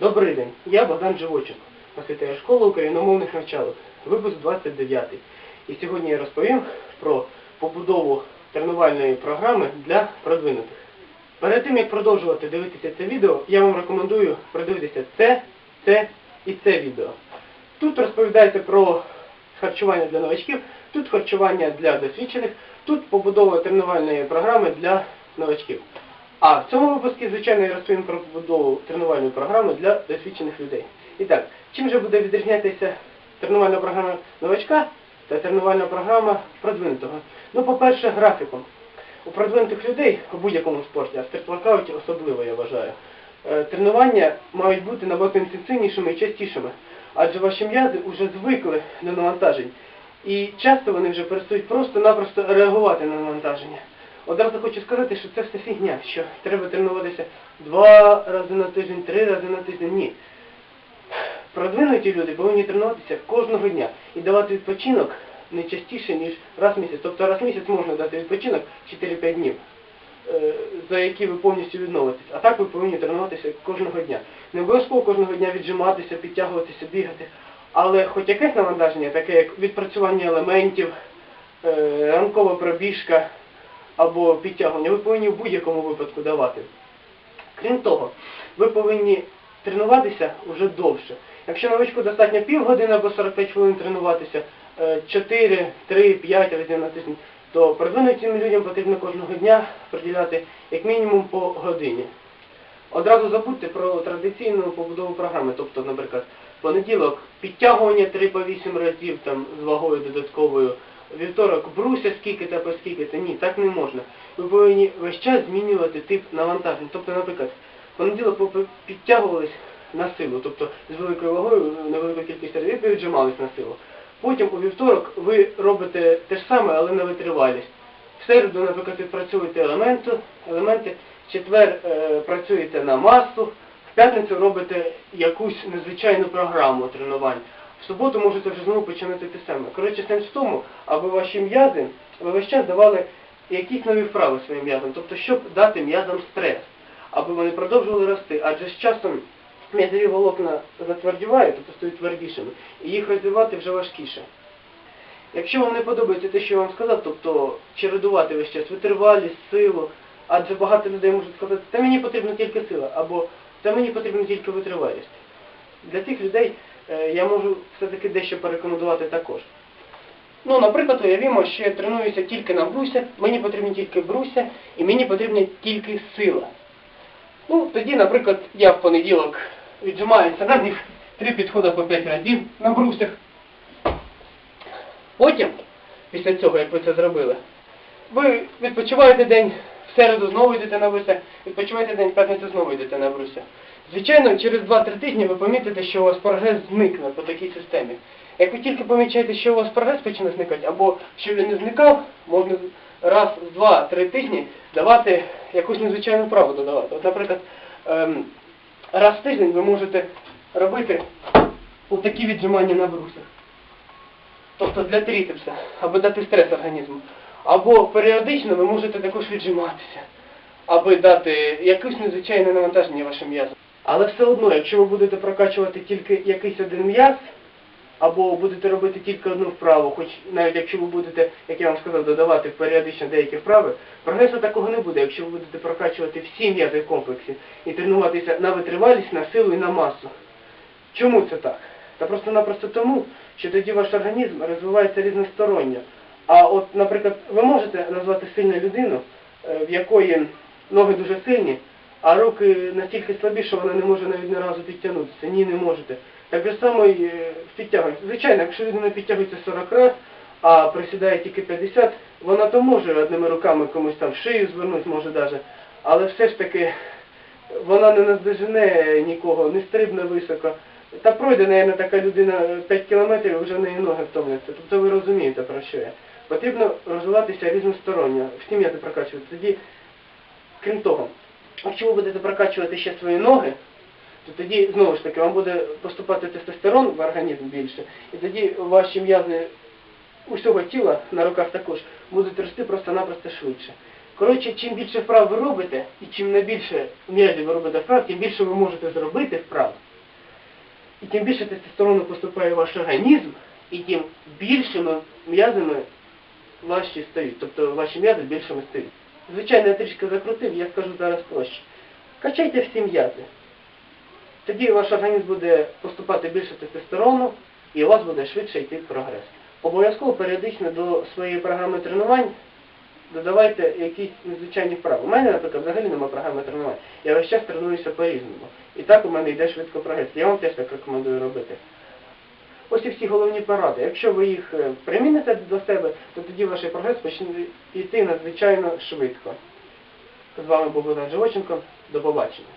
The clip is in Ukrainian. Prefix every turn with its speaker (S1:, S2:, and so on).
S1: Добрий день, я Богдан Живоченко, освітяю школу україномовних навчалок, випуск 29. І сьогодні я розповім про побудову тренувальної програми для продвинутих. Перед тим, як продовжувати дивитися це відео, я вам рекомендую продивитися це, це і це відео. Тут розповідається про харчування для новачків, тут харчування для досвідчених, тут побудова тренувальної програми для новачків. А в цьому випуску, звичайно, я розповім про побудову тренувальної програми для досвідчених людей. І так, чим же буде відрізнятися тренувальна програма новачка та тренувальна програма продвинутого? Ну, по-перше, графіком. У продвинутих людей у будь-якому спорті, а в стрітворкауті особливо, я вважаю, е, тренування мають бути набагато інтенсивнішими і частішими, адже ваші м'язи вже звикли до навантажень. І часто вони вже перестають просто-напросто реагувати на навантаження. Одразу хочу сказати, що це все фігня, що треба тренуватися два рази на тиждень, три рази на тиждень. Ні. Продвинуті люди повинні тренуватися кожного дня і давати відпочинок не частіше, ніж раз в місяць. Тобто раз в місяць можна дати відпочинок 4-5 днів, е, за які ви повністю відновитесь. А так ви повинні тренуватися кожного дня. Не обов'язково кожного дня віджиматися, підтягуватися, бігати. Але хоч якесь навантаження, таке як відпрацювання елементів, е, ранкова пробіжка або підтягування, ви повинні в будь-якому випадку давати. Крім того, ви повинні тренуватися вже довше. Якщо новичку достатньо півгодини або 45 хвилин тренуватися, е, 4, 3, 5 разів на тиждень, то продвинутим людям потрібно кожного дня приділяти як мінімум по годині. Одразу забудьте про традиційну побудову програми, тобто, наприклад, понеділок підтягування 3 по 8 разів там, з вагою додатковою, вівторок бруся скільки та по скільки та ні, так не можна. Ви повинні весь час змінювати тип навантажень. Тобто, наприклад, понеділок ви підтягувались на силу, тобто з великою вагою на велику кількість разів ви віджимались на силу. Потім у вівторок ви робите те ж саме, але на витривалість. В середу, наприклад, відпрацьовуєте елементи, елементи, в четвер е, працюєте на масу, в п'ятницю робите якусь незвичайну програму тренувань. В суботу можете вже знову починати те саме. Коротше, сенс в тому, аби ваші м'язи ви весь час давали якісь нові вправи своїм м'язам, тобто щоб дати м'язам стрес, аби вони продовжували рости, адже з часом м'язові волокна затвердівають, тобто стають твердішими, і їх розвивати вже важкіше. Якщо вам не подобається те, що я вам сказав, тобто чередувати весь час витривалість, силу, адже багато людей можуть сказати, та мені потрібна тільки сила, або та мені потрібна тільки витривалість. Для цих людей я можу все-таки дещо порекомендувати також. Ну, наприклад, уявімо, що я тренуюся тільки на бруся, мені потрібні тільки бруся, і мені потрібна тільки сила. Ну, тоді, наприклад, я в понеділок віджимаюся на них три підходи по 5 разів на брусях. Потім, після цього, як ви це зробили, ви відпочиваєте день, середу знову йдете на бруся, відпочиваєте день, п'ятницю знову йдете на бруся. Звичайно, через 2-3 тижні ви помітите, що у вас прогрес зникне по такій системі. Як ви тільки помічаєте, що у вас прогрес почне зникати, або що він не зникав, можна раз в 2-3 тижні давати якусь незвичайну вправу додавати. От, наприклад, ем, раз в тиждень ви можете робити такі віджимання на брусах. Тобто для трицепса, аби дати стрес організму. Або періодично ви можете також віджиматися, аби дати якусь незвичайне навантаження вашим м'язам. Але все одно, якщо ви будете прокачувати тільки якийсь один м'яз, або будете робити тільки одну вправу, хоч навіть якщо ви будете, як я вам сказав, додавати періодично деякі вправи, прогресу такого не буде, якщо ви будете прокачувати всі м'язи в комплексі і тренуватися на витривалість, на силу і на масу. Чому це так? Та просто-напросто тому, що тоді ваш організм розвивається різносторонньо. А от, наприклад, ви можете назвати сильну людину, е, в якої ноги дуже сильні, а руки настільки слабі, що вона не може навіть ні разу підтягнутися. Ні, не можете. Так же само і е, в підтягуванні. Звичайно, якщо людина підтягується 40 разів, а присідає тільки 50, вона то може одними руками комусь там шию звернути, може даже. Але все ж таки вона не наздожене нікого, не стрибне високо. Та пройде, наверное, така людина 5 кілометрів, і вже в неї ноги втомляться. Тобто ви розумієте, про що я. Потрібно розвиватися різносторонньо, всі м'язи прокачувати. Тоді, крім того, якщо ви будете прокачувати ще свої ноги, то тоді, знову ж таки, вам буде поступати тестостерон в організм більше, і тоді ваші м'язи усього тіла на руках також будуть рости просто-напросто швидше. Коротше, чим більше вправ ви робите, і чим найбільше м'язів ви робите вправ, тим більше ви можете зробити вправ. І тим більше тестостерону поступає в ваш організм, і тим більшими м'язами ваші стають, тобто ваші м'язи більшими стають. Звичайно, я трішки закрутив, я скажу зараз проще. Качайте всі м'язи. Тоді ваш організм буде поступати більше тестостерону, і у вас буде швидше йти прогрес. Обов'язково періодично до своєї програми тренувань додавайте якісь незвичайні вправи. У мене, наприклад, взагалі немає програми тренувань. Я весь час тренуюся по-різному. І так у мене йде швидко прогрес. Я вам теж так рекомендую робити. Ось і всі головні поради. Якщо ви їх е, приміните до себе, то тоді ваш прогрес почне йти надзвичайно швидко. З вами був Богдан Живоченко. До побачення.